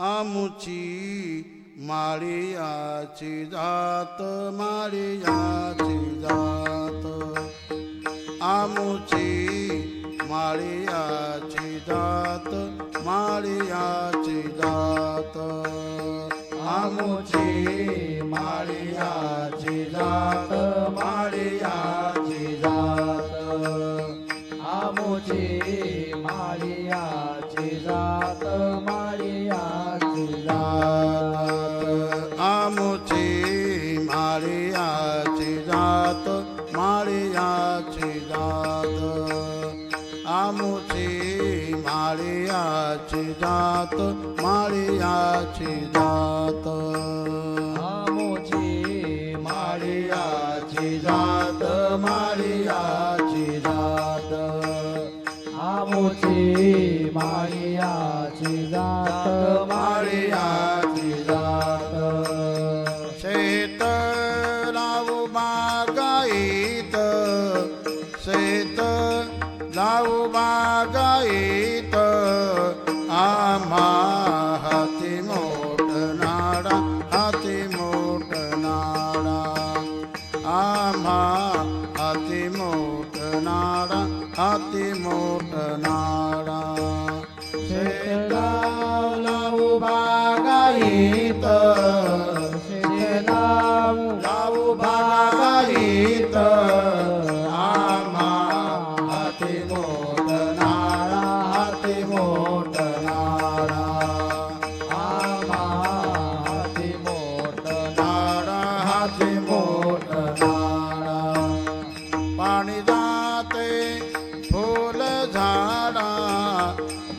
आमुची माळियाची जात माळियाची जात. आमुची माळियाची जात माळियाची जात. आमुची माळियाची जात माळियाची जात आमोची माळियाची जात माळियाची जात. आमोची माळियाची जात माळियाची जात. आमोची माळियाची जात माळियाची जात. आमोची माळियाची जात.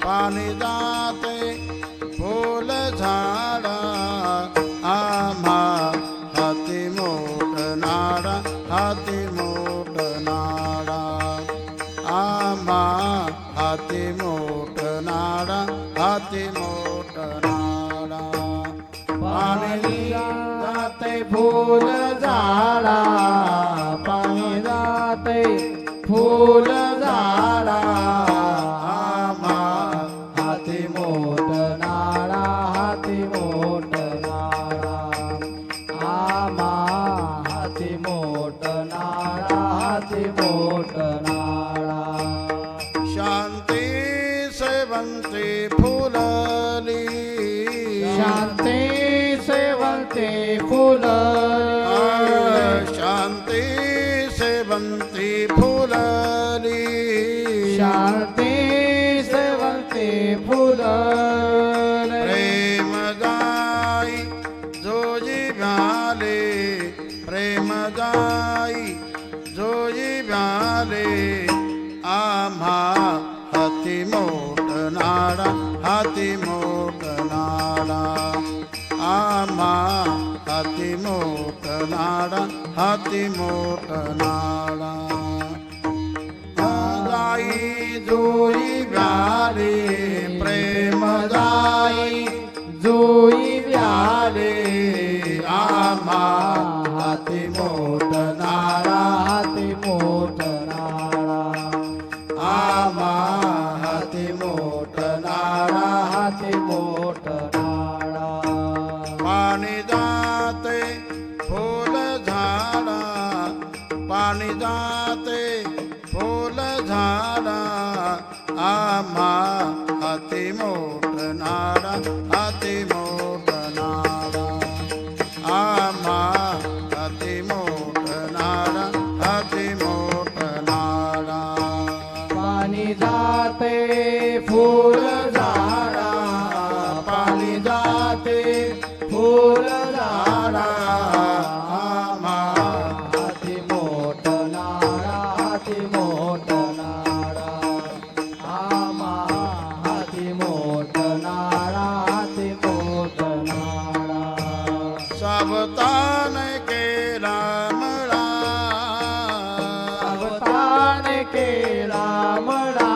पाणी जाते फुल झाडा आम्हा हाती मोठ नाडा हाती मोठ नाडा. आम्हा हाती मोठ नाडा हाती मोठ नाडा. पाणी जाते फुल झाडा पाणी जाते फुल झाडा. फुल। शांती सेवंती फुलली। शांती सेवंती फुल प्रेम जाई जोजी भ्याले प्रेम जाई जोजी भ्याले आम्हा हाती मोठ नाडा हाती मोठ नाडा। आम्हा नाडा हाती मोठ नाडा जाई जोई व्यारे प्रेम जाई जोई व्यारे आम्हा हाती मोठ नाडा हाती मोठ नाडा आमा आम्हा हाती मोठ सावतान केला मला अवतान केला म्हणा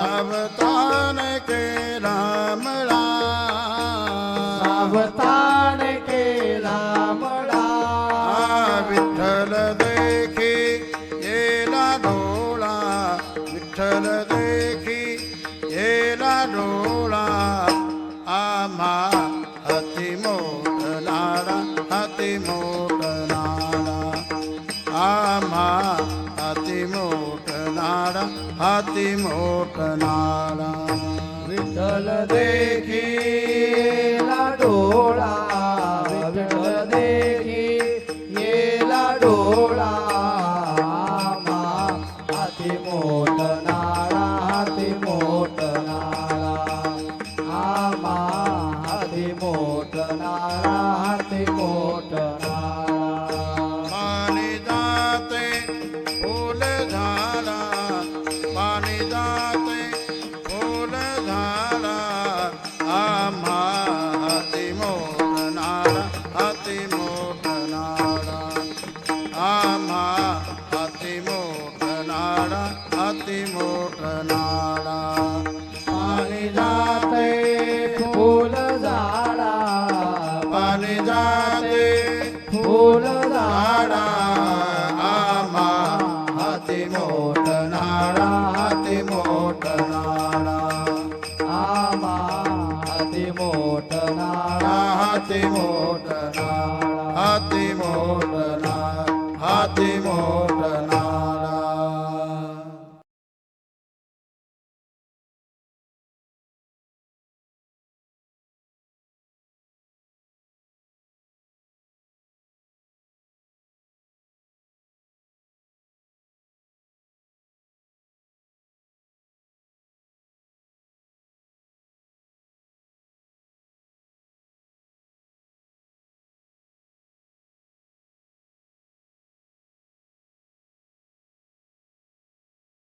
सावतान केला मला अवतान केला आ विठ्ठल देखी येला डोळा विठ्ठल देखी येला डोळा मोठनाला विठ्ठल देखी डोळा. જાતે ફૂલ દાડા આમાં હાથી મોટ નાડા હાથી મોટ નાડા આમાં હાથી મોટ નાડા હાથી મોટ નાડા હાથી મોટ નાડા